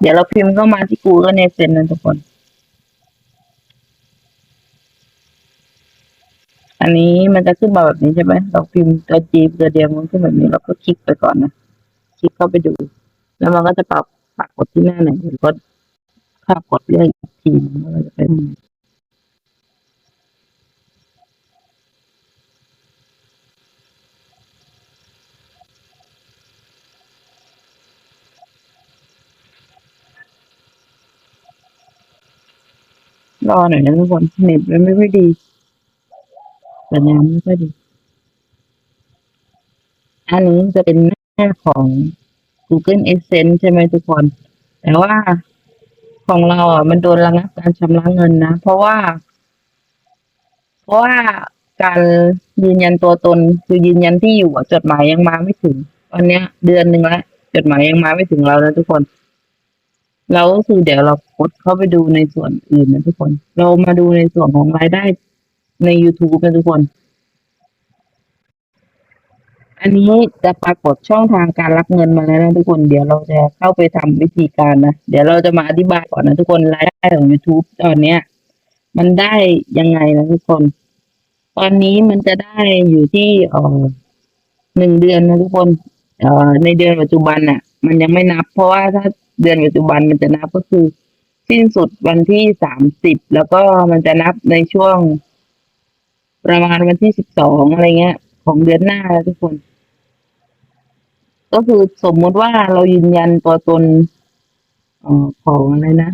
เดี๋ยวเราพิมพ์เข้ามาที่ Google a d s e n s e นะทุกคน อันนี้มันจะขึ้นมาแบบนี้ใช่ไหม เราพิมพ์ตัวจีตัวเดียวมันขึ้นแบบนี้ เราก็คลิกไปก่อนนะ คลิกเข้าไปดู แล้วมันก็จะปรับปรากดที่หน้าไหนหรือก็ข้ากดเลือกอีกทีมันก็จะเป็น รอหน่อยนะทุกคนเน็ตมันไม่ค่อยดีสัญญาณไม่ค่อยดี อันนี้จะเป็นหน้าของ Google Adsense ใช่ไหมทุกคน แต่ว่าของเราอะมันโดนระงับการชำระเงินนะ เพราะว่า เพราะว่าการยืนยันตัวตนคือยืนยันที่อยู่จดหมายยังมาไม่ถึงตอนเนี้ยเดือนหนึ่งแล้วจดหมายยังมาไม่ถึงเรานะทุกคน เราก็คือเดี๋ยวเรากดเข้าไปดูในส่วนอื่นนะทุกคน เรามาดูในส่วนของรายได้ใน YouTube นะทุกคน อันนี้จะปรากฏช่องทางการรับเงินมาแล้วนะทุกคน เดี๋ยวเราจะเข้าไปทำวิธีการนะ เดี๋ยวเราจะมาอธิบายก่อนนะทุกคน รายได้ของ YouTube ตอนเนี้ย มันได้ยังไงนะทุกคน ตอนนี้มันจะได้อยู่ที่เอ่อหนึ่งเดือนนะทุกคน เอ่อในเดือนปัจจุบันน่ะ มันยังไม่นับ เพราะว่าถ้า เดือนปัจจุบันมันจะนับก็คือ สิ้นสุดวันที่สามสิบแล้วก็มันจะนับในช่วง ประมาณวันที่สิบสองอะไรเงี้ย ของเดือนหน้านะทุกคน ก็คือสมมติว่าเรายืนยันตัวตนออของอะไรนะ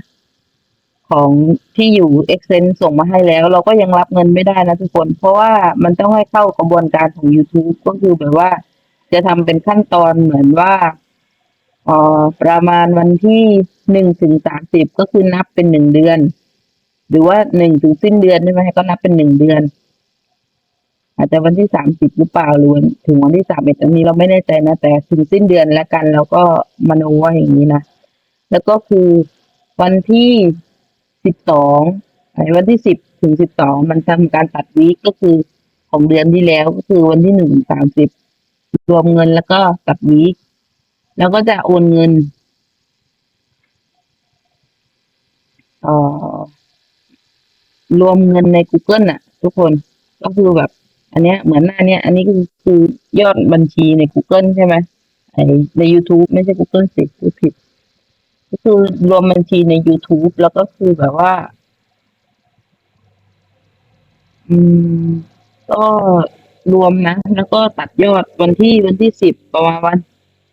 ของที่อยู่ Excel ส่งมาให้แล้ว เราก็ยังรับเงินไม่ได้นะทุกคน เพราะว่ามันต้องให้เข้ากระบวนการของ YouTube ก็คือแบบว่า จะทำเป็นขั้นตอนเหมือนว่า เอ่อประมาณวันที่หนึ่งถึงสามสิบก็คือนับเป็นหนึ่งเดือน หรือว่าหนึ่งถึงสิ้นเดือนใช่ไหมก็นับเป็นหนึ่งเดือน อาจจะวันที่สามสิบหรือเปล่าหรือวันถึงวันที่สามเอ็ดอันนี้เราไม่แน่ใจนะ แต่ถึงสิ้นเดือนแล้วกันเราก็มโนว่าอย่างนี้นะแล้วก็คือวันที่สิบสองไอ้วันที่สิบถึงสิบสองมันทำการตัดวีคก็คือของเดือนที่แล้วก็คือวันที่หนึ่งสามสิบรวมเงินแล้วก็ตัดวีค แล้วก็จะโอนเงินเอ่อรวมเงินใน Google น่ะ ทุกคนก็คือแบบ อันเนี้ยเหมือนหน้าเนี้ย อันนี้ก็คือคือยอดบัญชีใน Google ใช่ไหมไอใน YouTube ไม่ใช่ Google สิพูดผิด ก็คือรวมบัญชีใน YouTube แล้วก็คือแบบว่า อืม ก็รวมนะ แล้วก็ตัดยอดวันที่วันที่สิบประมาณวัน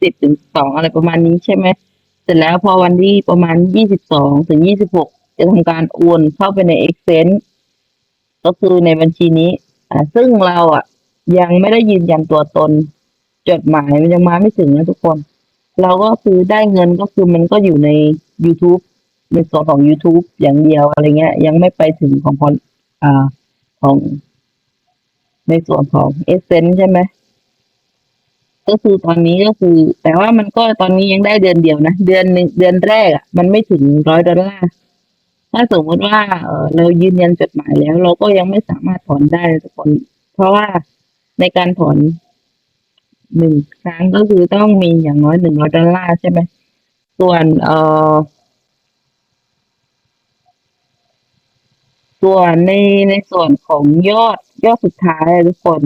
สิบถึงสองอะไรประมาณนี้ใช่ไหมเสร็จแล้วพอวันที่ประมาณยี่สิบสองถึงยี่สิบหกจะทำการโอนเข้าไปใน Excel ก็คือในบัญชีนี้อ่าซึ่งเราอะ ยังไม่ได้ยืนยันตัวตน จดหมายมันยังมาไม่ถึงนะทุกคน เราก็คือได้เงินก็คือมันก็อยู่ใน YouTube ในส่วนของ YouTube อย่างเดียวอะไรเงี้ย ยังไม่ไปถึงของคนอ่าของ ในส่วนของเอเซนใช่ไหม ก็คือตอนนี้ก็คือ แต่ว่ามันก็ตอนนี้ยังได้เดือนเดียวนะ เดือนหนึ่งเดือนแรกอะมันไม่ถึงร้อยดอลลาร์ถ้าสมมติว่าเออเรายืนยันจดหมายแล้ว เราก็ยังไม่สามารถถอนได้ทุกคน เพราะว่าในการถอนหนึ่งครั้งก็คือต้องมีอย่างน้อยหนึ่งร้อยดอลลาร์ใช่ไหมส่วนเออส่วนในในส่วนของยอดยอดสุดท้ายทุกคน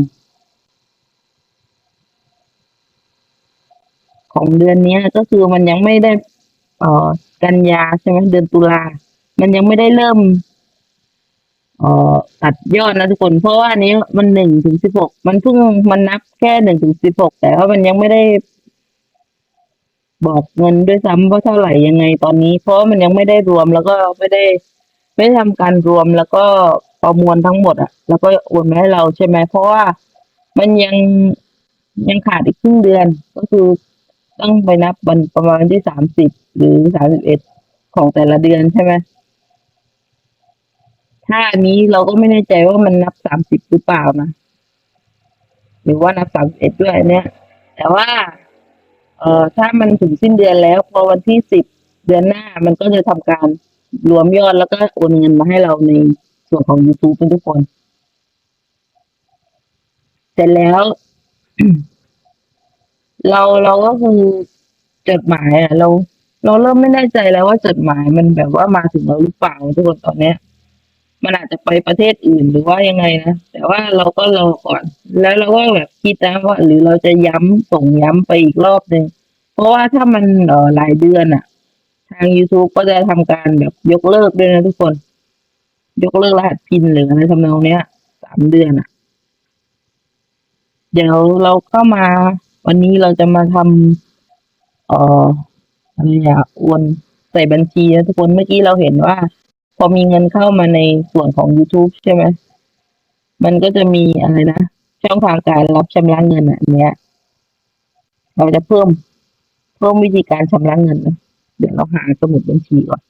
ของเดือนนี้ก็คือมันยังไม่ได้ เอ่อกันยาใช่ไหมเดือนตุลา มันยังไม่ได้เริ่ม เอ่อตัดยอดนะทุกคน เพราะว่าอันนี้มันหนึ่งถึงสิบหกมันเพิ่งมันนับแค่หนึ่งถึงสิบหกแต่ว่ามันยังไม่ได้ บอกเงินด้วยซ้ำว่าเท่าไหร่ยังไงตอนนี้ เพราะมันยังไม่ได้รวมแล้วก็ไม่ได้ ไม่ได้ทำการรวมแล้วก็ประมวลทั้งหมดอะแล้วก็โอนมาให้เราใช่ไหมเพราะว่ามันยังยังขาดอีกครึ่งเดือน ก็คือ ต้องไปนับวันประมาณวันที่สามสิบหรือสามสิบเอ็ดของแต่ละเดือนใช่ไหมถ้าอันนี้เราก็ไม่แน่ใจว่ามันนับสามสิบหรือเปล่านะหรือว่านับสามสิบเอ็ดด้วยอันเนี้ย แต่ว่า เอ่อถ้ามันถึงสิ้นเดือนแล้ว พอวันที่สิบเดือนหน้ามันก็จะทำการรวมยอดแล้วก็โอนเงินมาให้เราในส่วนของ YouTube เป็นทุกคน เสร็จแล้ว เรา เราก็คือจดหมายอะเรา เราเริ่มไม่แน่ใจแล้วว่าจดหมายมันแบบว่ามาถึงเราหรือเปล่าทุกคนตอนเนี้ย มันอาจจะไปประเทศอื่นหรือว่ายังไงนะแต่ว่าเราก็รอก่อน แล้วเราก็แบบคิดนะว่า หรือเราจะย้ำส่งย้ำไปอีกรอบหนึ่งเพราะว่าถ้ามันเอ่อหลายเดือนอะทาง YouTube ก็จะทำการแบบยกเลิกด้วยนะทุกคน ยกเลิกรหัสพินหรืออะไรทำนองเนี้ยสามเดือนอะ เดี๋ยวเราก็มา วันนี้เราจะมาทำเอ่ออะไรอะโอนใส่บัญชีนะทุกคนเมื่อกี้เราเห็นว่า พอมีเงินเข้ามาในส่วนของ YouTube ใช่ไหมมันก็จะมีอะไรนะ ช่องทางการรับชำระเงินอันเนี้ย เราจะเพิ่มเพิ่มวิธีการชำระเงินนะเดี๋ยวเราหาสมุดบัญชีก่อน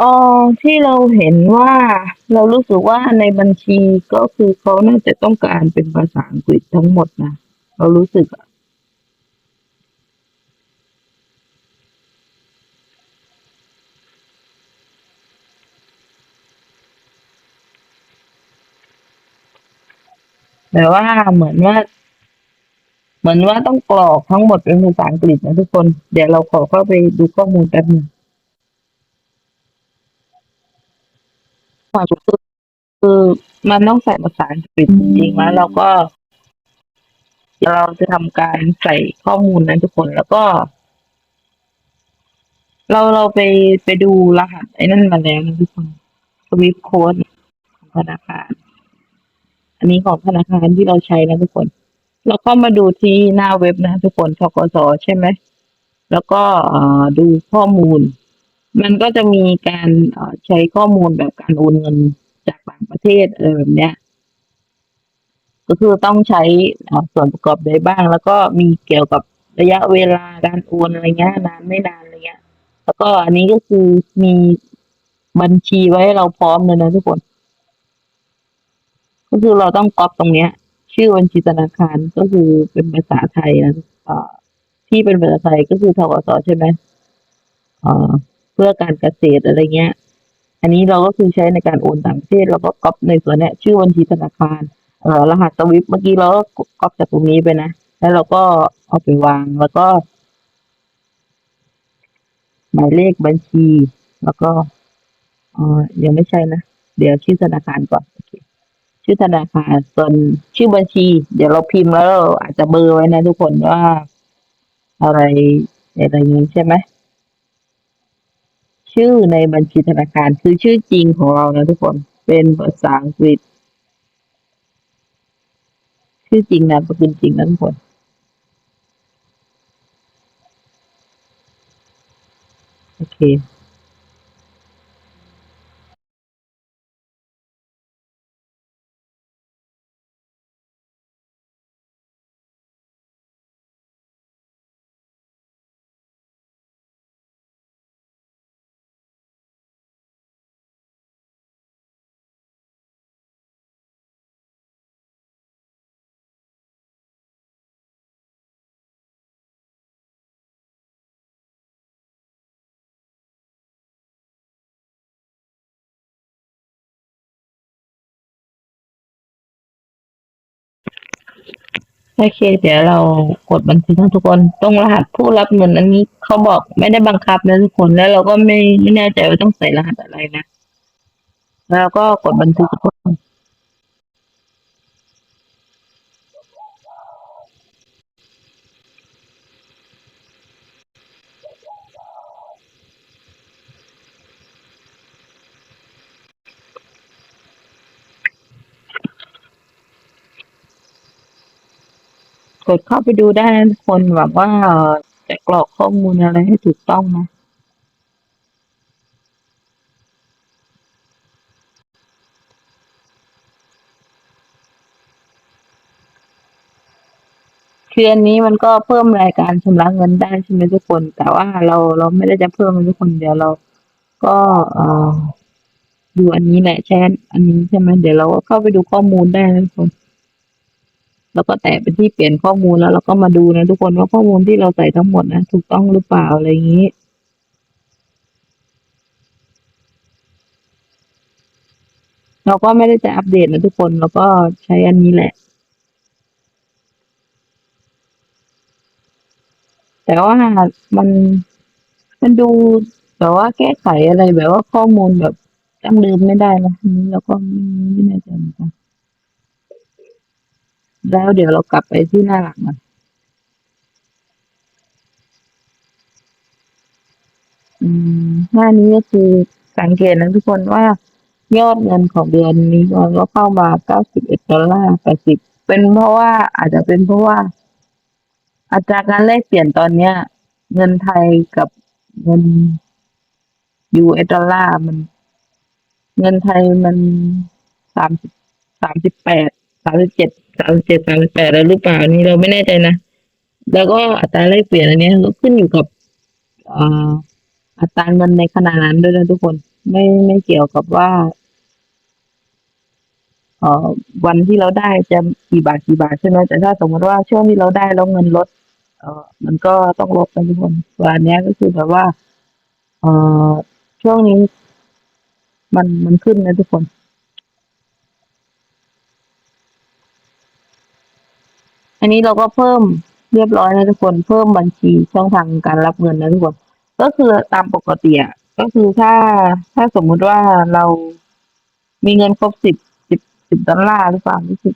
อ๋อที่เราเห็นว่าเรารู้สึกว่าในบัญชีก็คือเขาน่าจะต้องการเป็นภาษาอังกฤษทั้งหมดนะเรารู้สึกอะแต่ว่าเหมือนว่า เหมือนว่าต้องกรอกทั้งหมดเป็นภาษาอังกฤษนะทุกคน เดี๋ยวเราขอเข้าไปดูข้อมูลแป๊บหนึง ความรู้สึกคือมันต้องใส่ภาษาอังกฤษจริงๆแล้วเราก็ เราจะทำการใส่ข้อมูลนั้นทุกคนแล้วก็ เราเราไปไปดูรหัสไอ้นั่นมาแล้วนะทุกคนสวิฟโค้ดของธนาคาร อันนี้ของธนาคารที่เราใช้นะทุกคน เราก็มาดูที่หน้าเว็บนะทุกคนทกสใช่ไหมแล้วก็เอ่อดูข้อมูล มันก็จะมีการใช้ข้อมูลแบบการโอนเงินจากต่างประเทศอะไรแบบเนี้ย ก็คือต้องใช้ส่วนประกอบใดบ้าง แล้วก็มีเกี่ยวกับระยะเวลาการโอนอะไรเงี้ยนานไม่นานอะไรเงี้ย แล้วก็อันนี้ก็คือมีบัญชีไว้ให้เราพร้อมเลยนะทุกคน ก็คือเราต้องก๊อปตรงเนี้ย ชื่อบัญชีธนาคารก็คือเป็นภาษาไทยนะที่เป็นภาษาไทยก็คือทกสใช่ไหมอ่อเพื่อการเกษตรอะไรเงี้ย อันนี้เราก็คือใช้ในการโอนต่างประเทศเราก็ก๊อปในส่วนนี้ชื่อบัญชีธนาคารเอ่อรหัสสวิฟเมื่อกี้เราก็ก๊อปจากตรงนี้ไปนะ แล้วเราก็เอาไปวางแล้วก็ หมายเลขบัญชี แล้วก็เอ่อยังไม่ใช่นะ เดี๋ยวชื่อธนาคารก่อนชื่อธนาคารส่วนชื่อบัญชี เดี๋ยวเราพิมพ์แล้วเราอาจจะเบอร์ไว้นะทุกคนว่าอะไรอะไรนี้ใช่ไหม ชื่อในบัญชีธนาคารคือชื่อจริงของเรานะทุกคน เป็นภาษาอังกฤษ ชื่อจริงนามสกุลจริงนะทุกคนโอเค โอเค เดี๋ยวเรากดบันทึกนะทุกคน ตรงรหัสผู้รับเงินอันนี้เขาบอกไม่ได้บังคับนะทุกคนแล้วเราก็ไม่ไม่แน่ใจว่าต้องใส่รหัสอะไรนะ แล้วก็กดบันทึกทุกคน กดเข้าไปดูได้นะทุกคนหวังว่าจะกรอกข้อมูลอะไรให้ถูกต้องนะเคคืออันนี้มันก็เพิ่มรายการชำระเงินได้ใช่ไหมทุกคน แต่ว่าเราเราไม่ได้จะเพิ่มทุกคน เดี๋ยวเราก็เอ่อดูอันนี้แหละแชทอันนี้ใช่ไหมเดี๋ยวเราก็เข้าไปดูข้อมูลได้นะทุกคน แล้วก็แตะไปที่เปลี่ยนข้อมูลแล้วเราก็มาดูนะทุกคนว่าข้อมูลที่เราใส่ทั้งหมดนะถูกต้องหรือเปล่าอะไรอย่างนี้เราก็ไม่ได้จะอัปเดตนะทุกคนเราก็ใช้อันนี้แหละ แต่ว่ามันมันดูแบบว่าแก้ไขอะไรแบบว่าข้อมูลแบบตั้งเดิมไม่ได้นะนี้เราก็ไม่แน่ใจเหมือนกัน แล้วเดี๋ยวเรากลับไปที่หน้าหลักนะอืมหน้านี้ก็คือสังเกตนะทุกคนว่ายอดเงินของเดือนนี้มันก็เข้ามา91ดอลลาร์80เป็นเพราะว่าอาจจะเป็นเพราะว่า อัตราการแลกเปลี่ยนตอนเนี้ย เงินไทยกับเงินยูเอสดอลลาร์มัน เงินไทยมันสามสิบสามสิบแปด สามสิบเจ็ดสามสิบเจ็ดสามสิบแปดแล้วหรือเปล่านี่เราไม่แน่ใจนะแล้วก็อัตราแลกเปลี่ยนอันนี้ก็ขึ้นอยู่กับอัตราเงินในขณะนั้นด้วยนะทุกคน ไม่ไม่เกี่ยวกับว่าเอ่อวันที่เราได้จะกี่บาทกี่บาทใช่ไหมแต่ถ้าสมมติว่าช่วงที่เราได้แล้วเงินลด เอ่อมันก็ต้องลดกันทุกคนวันนี้ก็คือแบบว่า เอ่อช่วงนี้ มันมันขึ้นนะทุกคน อันนี้เราก็เพิ่มเรียบร้อยนะทุกคนเพิ่มบัญชีช่องทางการรับเงินนะทุกคนก็คือตามปกติอะก็คือถ้าถ้าสมมุติว่าเรามีเงินครบสิบสิบสิบดอลลาร์หรือเปล่ารู้สึก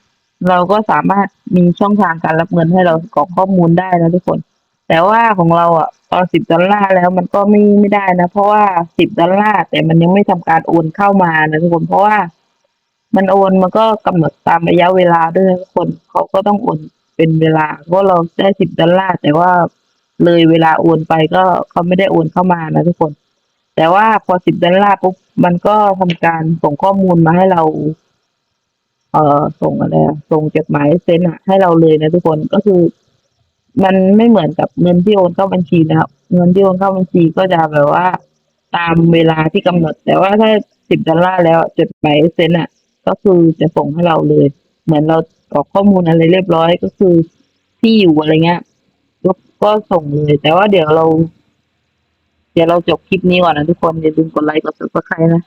เราก็สามารถมีช่องทางการรับเงินให้เรากรอกข้อมูลได้นะทุกคน แต่ว่าของเราอะพอนสิบดอลลาร์แล้วมันก็ไม่ไม่ได้นะ เพราะว่าสิบดอลลาร์แต่มันยังไม่ทำการโอนเข้ามานะทุกคนเพราะว่ามันโอนมันก็กำหนดตามระยะเวลาด้วยนะทุกคนเขาก็ต้องโอน เป็นเวลาเพราะเราได้สิบดอลลาร์แต่ว่าเลยเวลาโอนไปก็เขาไม่ได้โอนเข้ามานะทุกคน แต่ว่าพอสิบดอลลาร์ปุ๊บมันก็ทำการส่งข้อมูลมาให้เรา เอ่อส่งอะไรส่งจดหมายเซ็นอะให้เราเลยนะทุกคนก็คือ มันไม่เหมือนกับเงินที่โอนเข้าบัญชีนะครับเงินที่โอนเข้าบัญชีก็จะแบบว่า ตามเวลาที่กำหนด แต่ว่าถ้าสิบดอลลาร์แล้วจดหมายเซ็นอะก็คือจะส่งให้เราเลย เหมือนเรากรอกข้อมูลอะไรเรียบร้อยก็คือที่อยู่อะไรเงี้ยก็ก็ส่งเลยแต่ว่าเดี๋ยวเรา เดี๋ยวเราจบคลิปนี้ก่อนนะทุกคนอย่าลืมกดไลค์กดซับสไครต์นะ